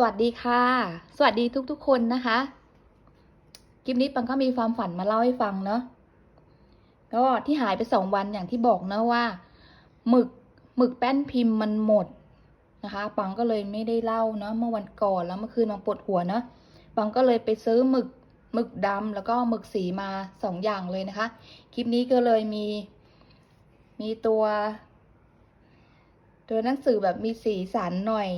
สวัสดีค่ะ สวัสดีทุกๆคนนะคะ คลิปนี้ปังก็มีความฝันมาเล่าให้ฟังเนาะ ก็ที่หายไปสองวันอย่างที่บอกนะว่าหมึกหมึกแป้นพิมพ์มันหมดนะคะ ปังก็เลยไม่ได้เล่าเนาะเมื่อวันก่อนแล้วเมื่อคืนมาปวดหัวเนาะ ปังก็เลยไปซื้อหมึกหมึกดำแล้วก็หมึกสีมาสองอย่างเลยนะคะ คลิปนี้ก็เลยมี มีตัว ตัวหนังสือแบบมีสีสันหน่อย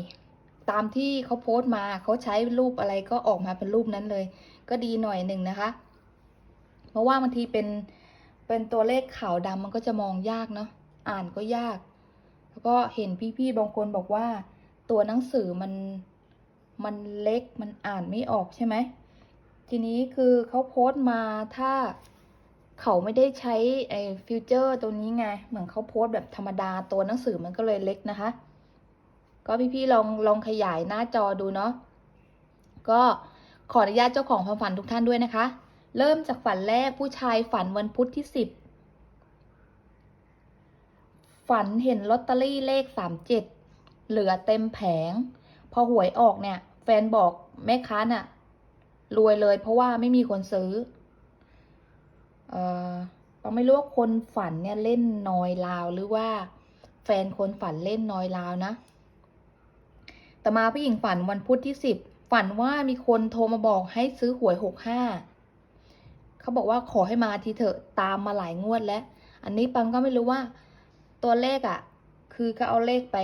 ตามที่เขาโพสต์มาเขาใช้รูปอะไรก็ออกมาเป็นรูปนั้นเลย ก็ดีหน่อยหนึ่งนะคะ เพราะว่าบางทีเป็นเป็นตัวเลขขาวดำมันก็จะมองยากเนาะอ่านก็ยาก แล้วก็เห็นพี่ๆบางคนบอกว่า ตัวหนังสือมันมันเล็กมันอ่านไม่ออกใช่ไหมทีนี้คือเขาโพสต์มาถ้าเขาไม่ได้ใช้ไอ้ฟิวเจอร์ตัวนี้ไง เหมือนเขาโพสต์แบบธรรมดาตัวหนังสือมันก็เลยเล็กนะคะ ก็พี่ๆลองลองขยายหน้าจอดูเนาะก็ขออนุญาตเจ้าของความฝันทุกท่านด้วยนะคะ เริ่มจากฝันแรกผู้ชายฝันวันพุธที่สิบฝันเห็นลอตเตอรี่เลขสามเจ็ดเหลือเต็มแผง พอหวยออกเนี่ย แฟนบอกแม่ค้าน่ะ รวยเลยเพราะว่าไม่มีคนซื้อ เอ่อเราไม่รู้ว่าคนฝันเนี่ยเล่นนอยลาวหรือว่า แฟนคนฝันเล่นนอยลาวนะ ต่อมาผู้หญิงฝันวันพุธที่สิบฝันว่ามีคนโทรมาบอกให้ซื้อหวยหกห้าเขาบอกว่าขอให้มาทีเถอะตามมาหลายงวดแล้ว อันนี้ปังก็ไม่รู้ว่า ตัวเลขอะ่ะ คือก็เอาเลขไป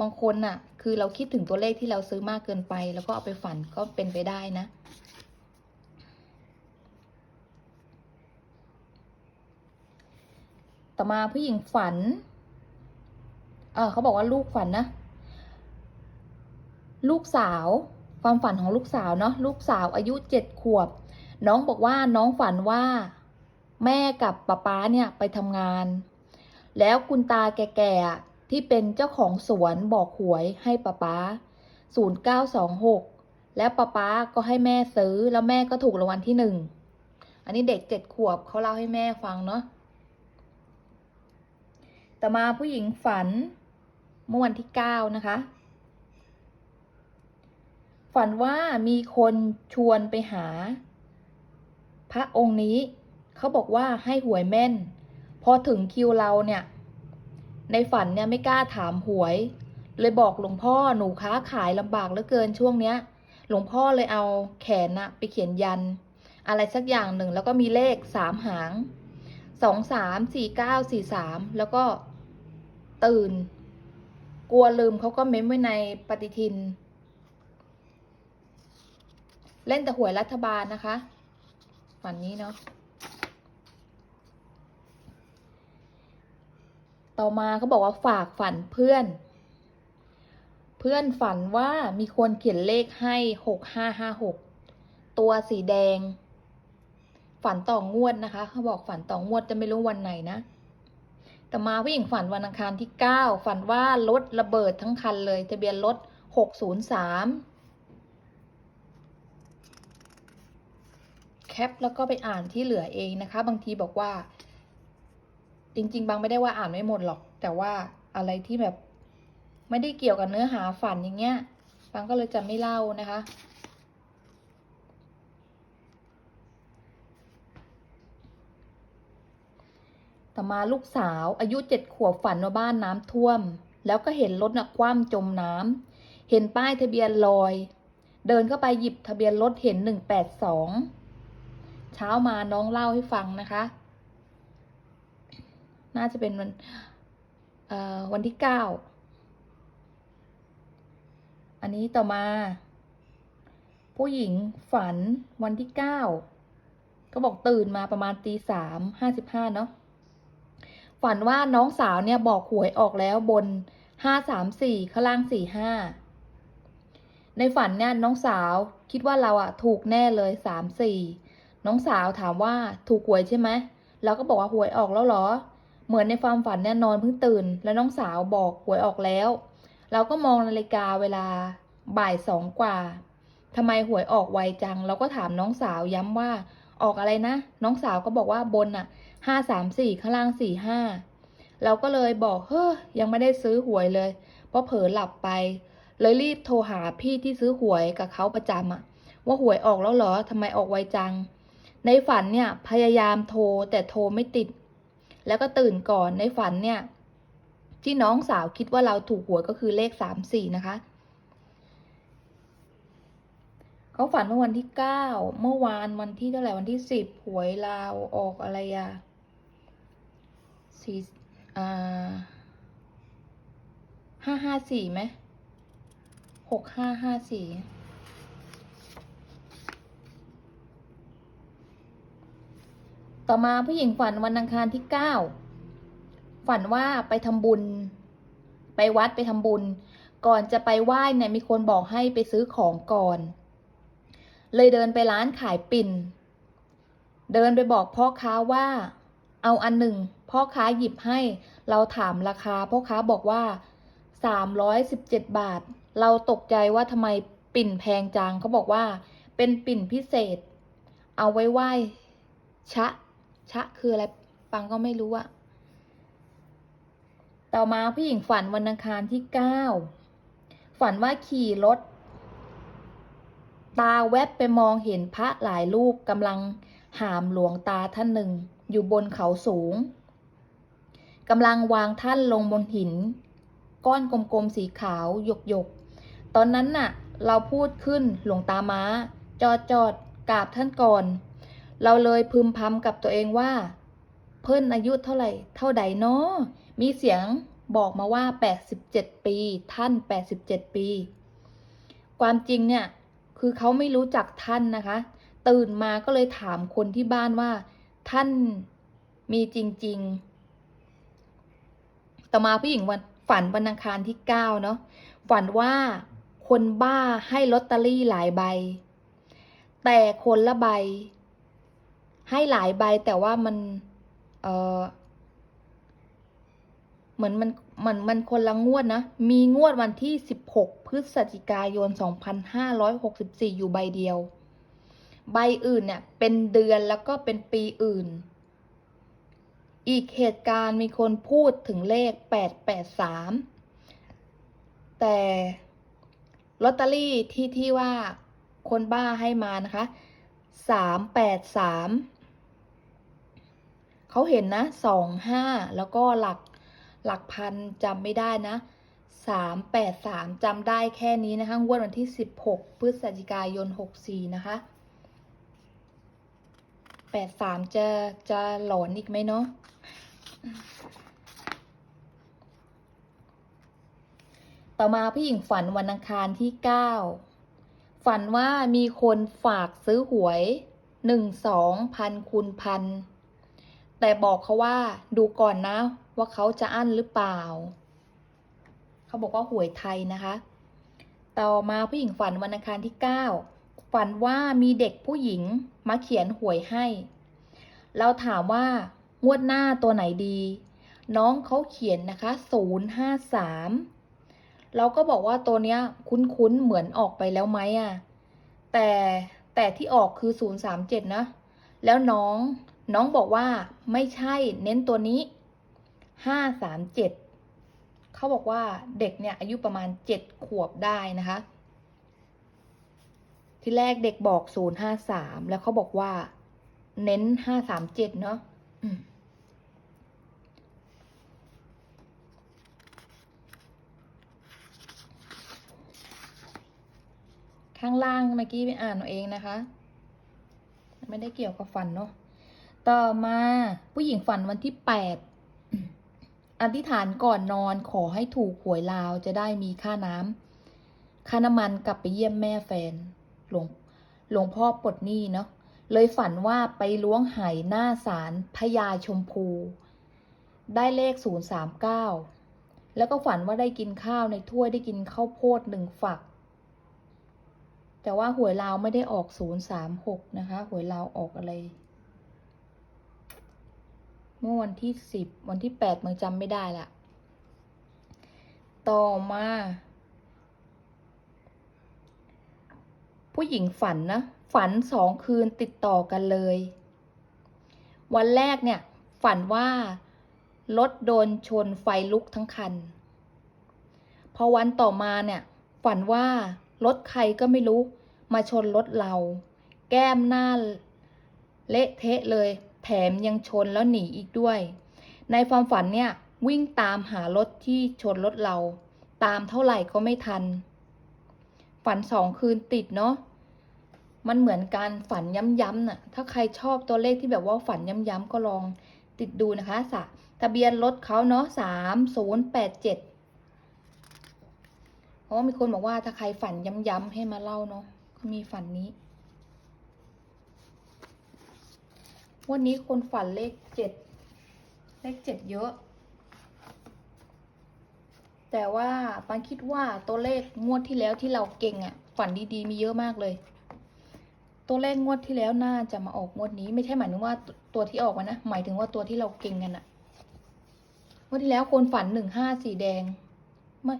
บางคนน่ะ คือเราคิดถึงตัวเลขที่เราซื้อมากเกินไป แล้วก็เอาไปฝันก็เป็นไปได้นะต่อมาผู้หญิงฝัน เออเขาบอกว่าลูกฝันนะ ลูกสาว ความฝันของลูกสาวเนาะลูกสาวอายุเจ็ดขวบ น้องบอกว่าน้องฝันว่า แม่กับป๊าป๊าเนี่ยไปทำงาน แล้วคุณตาแก่ๆที่เป็นเจ้าของสวนบอกหวยให้ป๊าป๊าศูนย์เก้าสองหกแล้วป๊าป๊าก็ให้แม่ซื้อแล้วแม่ก็ถูกรางวัลที่หนึ่งอันนี้เด็กเจ็ดขวบเขาเล่าให้แม่ฟังเนาะต่อมาผู้หญิงฝันเมื่อวันที่เก้านะคะ ฝันว่ามีคนชวนไปหา พระองค์นี้ เขาบอกว่าให้หวยแม่น พอถึงคิวเราเนี่ย ในฝันเนี่ยไม่กล้าถามหวย เลยบอกหลวงพ่อหนูค้าขายลำบากเหลือเกินช่วงเนี้ย หลวงพ่อเลยเอาแขนนะไปเขียนยัน อะไรสักอย่างหนึ่งแล้วก็มีเลขสามหางสองสามสี่เก้าสี่สามแล้วก็ตื่น กลัวลืมเขาก็เม้มไว้ในปฏิทิน เล่นแต่หวยรัฐบาลนะคะฝันนี้เนาะต่อมาเขาบอกว่าฝากฝันเพื่อน เพื่อนฝันว่ามีคนเขียนเลขให้หกห้าห้าหกตัวสีแดง ฝันต่องวดนะคะ เขาบอกฝันต่องวดจะไม่รู้วันไหนนะต่อมาผู้หญิงฝันวันอังคารที่เก้าฝันว่ารถระเบิดทั้งคันเลยทะเบียนรถหกศูนย์สาม แคปแล้วก็ไปอ่านที่เหลือเองนะคะ บางทีบอกว่า จริง ๆ บางไม่ได้ว่าอ่านไม่หมดหรอก แต่ว่าอะไรที่แบบไม่ได้เกี่ยวกับเนื้อหาฝันอย่างเงี้ย บางก็เลยจะไม่เล่านะคะต่อมาลูกสาวอายุเจ็ดขวบฝันว่าบ้านน้ำท่วม แล้วก็เห็นรถน่ะคว่ำจมน้ำเห็นป้ายทะเบียนลอย เดินเข้าไปหยิบทะเบียนรถเห็นหนึ่งแปดสอง เช้ามาน้องเล่าให้ฟังนะคะ น่าจะเป็นวันเอ่อวันที่เก้า อันนี้ต่อมา ผู้หญิงฝันวันที่เก้าก็บอกตื่นมาประมาณตีสามห้าสิบห้าเนาะ ฝันว่าน้องสาวเนี่ยบอกหวยออกแล้วบนห้าสามสี่ข้างล่างสี่ห้าในฝันเนี่ยน้องสาวคิดว่าเราอะถูกแน่เลยสามสี่ น้องสาวถามว่าถูกหวยใช่ไหมเราก็บอกว่าหวยออกแล้วหรอ เหมือนในความฝันเนี่ยนอนเพิ่งตื่น แล้วน้องสาวบอกหวยออกแล้ว เราก็มองนาฬิกาเวลาบ่ายสองกว่าทำไมหวยออกไวจัง เราก็ถามน้องสาวย้ำว่าออกอะไรนะ น้องสาวก็บอกว่าบนอะห้าสามสี่ข้างล่างสี่ห้าเราก็เลยบอกเฮ้ยยังไม่ได้ซื้อหวยเลย เพราะเผลอหลับไป เลยรีบโทรหาพี่ที่ซื้อหวยกับเขาประจำอะว่าหวยออกแล้วเหรอทำไมออกไวจัง ในฝันเนี่ยพยายามโทรแต่โทรไม่ติด แล้วก็ตื่นก่อนในฝันเนี่ย ที่น้องสาวคิดว่าเราถูกหวยก็คือเลขสามสี่นะคะเขาฝันเมื่อวันที่เก้าเมื่อวานวันที่เท่าไหร่วันที่สิบหวยลาวออกอะไรอะสี่อ่าห้าห้าสี่ไหมหกห้าห้าสี่ ต่อมาผู้หญิงฝันวันอังคารที่เก้าฝันว่าไปทำบุญ ไปวัดไปทำบุญ ก่อนจะไปไหว้เนี่ยมีคนบอกให้ไปซื้อของก่อน เลยเดินไปร้านขายปิ่น เดินไปบอกพ่อค้าว่า เอาอันหนึ่ง พ่อค้าหยิบให้ เราถามราคา พ่อค้าบอกว่าสามร้อยสิบเจ็ดบาท เราตกใจว่าทำไมปิ่นแพงจังเขาบอกว่า เป็นปิ่นพิเศษ เอาไว้ไหว้ชะ ชะคืออะไรปังก็ไม่รู้อะต่อมาผู้หญิงฝันวันอังคารที่เก้าฝันว่าขี่รถ ตาแวบไปมองเห็นพระหลายรูปกำลังหามหลวงตาท่านหนึ่ง อยู่บนเขาสูงกำลังวางท่านลงบนหิน ก้อนกลมๆสีขาวหยกๆตอนนั้นน่ะ เราพูดขึ้นหลวงตาม้า จอดจอดกราบท่านก่อน เราเลยพึมพำกับตัวเองว่า เพิ่นอายุเท่าไหร่ เท่าใดเนาะมีเสียงบอกมาว่า 87 ปี ท่าน 87 ปี ความจริงเนี่ย คือเขาไม่รู้จักท่านนะคะ ตื่นมาก็เลยถามคนที่บ้านว่า ท่านมีจริง ๆ ต่อมาผู้หญิงวันฝันวันอังคารที่เก้าเนาะ ฝันว่าคนบ้าให้ลอตเตอรี่หลายใบ แต่คนละใบ ให้หลายใบแต่ว่ามัน เออเหมือนมันเหมือนมันคนละงวดนะ มีงวดวันที่ 16 พฤศจิกายน 2564 อยู่ใบเดียว ใบอื่นเนี่ย เป็นเดือนแล้วก็เป็นปีอื่น อีกเหตุการณ์มีคนพูดถึงเลข 883 แต่ลอตเตอรี่ที่ที่ว่าคนบ้าให้มานะคะ 383 เขาเห็นนะ25แล้วก็หลักหลักพันจำไม่ได้นะสามแปดสามจำได้แค่นี้นะคะงวดวันที่สิบหกพฤศจิกายนหกสี่นะคะแปดสามจะจะหลอนอีกไหมเนาะต่อมาผู้หญิงฝันวันอังคารที่เก้าฝันว่ามีคนฝากซื้อหวยหนึ่งสองพันคูณพัน แต่บอกเขาว่าดูก่อนนะ ว่าเขาจะอั้นหรือเปล่า เขาบอกว่าหวยไทยนะคะ ต่อมาผู้หญิงฝันวันอังคารที่ 9 ฝันว่ามีเด็กผู้หญิงมาเขียนหวยให้ เราถามว่างวดหน้าตัวไหนดี น้องเขาเขียนนะคะ 053 เราก็บอกว่าตัวเนี้ยคุ้นๆเหมือนออกไปแล้วไหมอะแต่แต่ที่ออกคือ 037 นะ แล้วน้อง น้องบอกว่าไม่ใช่เน้นตัวนี้ห้าสามเจ็ดเขาบอกว่าเด็กเนี่ยอายุประมาณเจ็ดขวบได้นะคะ ที่แรกเด็กบอกศูนย์ห้าสามแล้วเขาบอกว่า เน้นห้าสามเจ็ดเนาะข้างล่างเมื่อกี้ไปอ่านเอาเองนะคะ ไม่ได้เกี่ยวกับฝันเนาะ ต่อมาผู้หญิงฝันวันที่แปดอธิษฐานก่อนนอนขอให้ถูกหวยลาวจะได้มีค่าน้ำค่าน้ำมันกลับไปเยี่ยมแม่แฟน หลวงหลวงพ่อปลดหนี้เนาะเลยฝันว่าไปล้วงไหหน้าศาลพญาชมพู ได้เลขศูนย์สามเก้าแล้วก็ฝันว่าได้กินข้าวในถ้วยได้กินข้าวโพดหนึ่งฝัก แต่ว่าหวยลาวไม่ได้ออกศูนย์สามหกนะคะ หวยลาวออกอะไร เมื่อวันที่สิบวันที่แปดมันจำไม่ได้ละต่อมา ผู้หญิงฝันนะ ฝันสองคืนติดต่อกันเลย วันแรกเนี่ย ฝันว่ารถโดนชนไฟลุกทั้งคัน พอวันต่อมาเนี่ย ฝันว่ารถใครก็ไม่รู้ มาชนรถเรา แก้มหน้า เละเทะเลย แถมยังชนแล้วหนีอีกด้วย ในความฝันเนี่ยวิ่งตามหารถที่ชนรถเรา ตามเท่าไหร่ก็ไม่ทัน ฝันสองคืนติดเนาะมันเหมือนการฝันย้ำๆน่ะ ถ้าใครชอบตัวเลขที่แบบว่าฝันย้ำๆก็ลองติดดูนะคะสะทะเบียนรถเขาเนาะสามศูนย์แปดเจ็ดเพราะมีคนบอกว่าถ้าใครฝันย้ำๆให้มาเล่าเนาะก็มีฝันนี้ วันนี้คนฝันเลขเจ็ด เลขเจ็ดเยอะ แต่ว่าปันคิดว่าตัวเลขงวดที่แล้วที่เราเก่งอะ่ะ ฝันดีๆ มีเยอะมากเลย ตัวเลขงวดที่แล้วน่าจะมาออกงวดนี้ ไม่ใช่หมายถึงว่าตัวที่ออกมานะ หมายถึงว่าตัวที่เราเก่งกันอะ่ะงวดที่แล้วคนฝันหนึ่งห้าสีแดง ไม่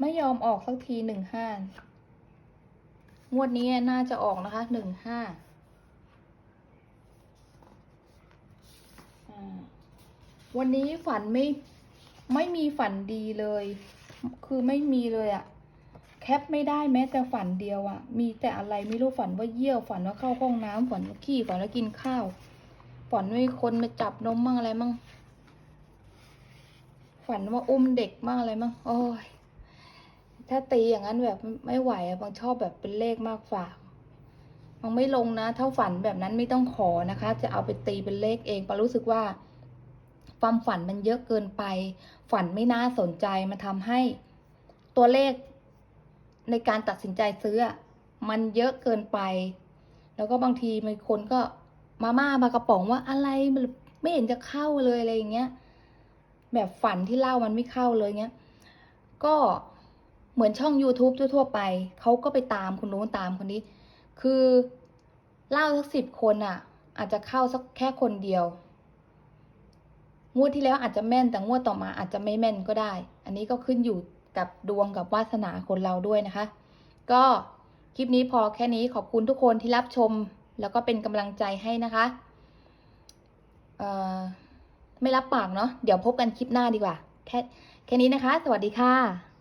ไม่ยอมออกสักทีหนึ่งห้างวดนี้น่าจะออกนะคะหนึ่งห้า อ่า วันนี้ฝันไม่ไม่มีฝันดีเลย คือไม่มีเลยอะแคปไม่ได้แม้แต่ฝันเดียวอะมีแต่อะไรไม่รู้ฝันว่าเยี่ยวฝันว่าเข้าห้องน้ำฝันว่าขี้ฝันว่ากินข้าวฝันว่าคนมาจับนมมั่งอะไรมั่งฝันว่าอุ้มเด็กมั่งอะไรมั่งโอ้ยถ้าตีอย่างนั้นแบบไม่ไหวอะบางชอบแบบเป็นเลขมากฝากมันไม่ลงนะ ถ้าฝันแบบนั้นไม่ต้องขอนะคะ จะเอาไปตีเป็นเลขเองปารู้สึกว่า ความฝันมันเยอะเกินไป ฝันไม่น่าสนใจมันทำให้ตัวเลขในการตัดสินใจซื้อ มันเยอะเกินไป แล้วก็บางทีมีคนก็มาม่ามากระป๋องว่าอะไรไม่เห็นจะเข้าเลยอะไรอย่างเงี้ย แบบฝันที่เล่ามันไม่เข้าเลยเงี้ย ก็เหมือนช่อง YouTube ทั่วๆไป เขาก็ไปตามคนนู้นตามคนนี้ คือเล่าสักสิบคนอะ อาจจะเข้าสักแค่คนเดียว งวดที่แล้วอาจจะแม่นแต่งวดต่อมาอาจจะไม่แม่นก็ได้ อันนี้ก็ขึ้นอยู่กับดวงกับวาสนาคนเราด้วยนะคะ ก็คลิปนี้พอแค่นี้ขอบคุณทุกคนที่รับชม แล้วก็เป็นกำลังใจให้นะคะไม่รับปากเนาะเดี๋ยวพบกันคลิปหน้าดีกว่า แค่แค่นี้นะคะ สวัสดีค่ะ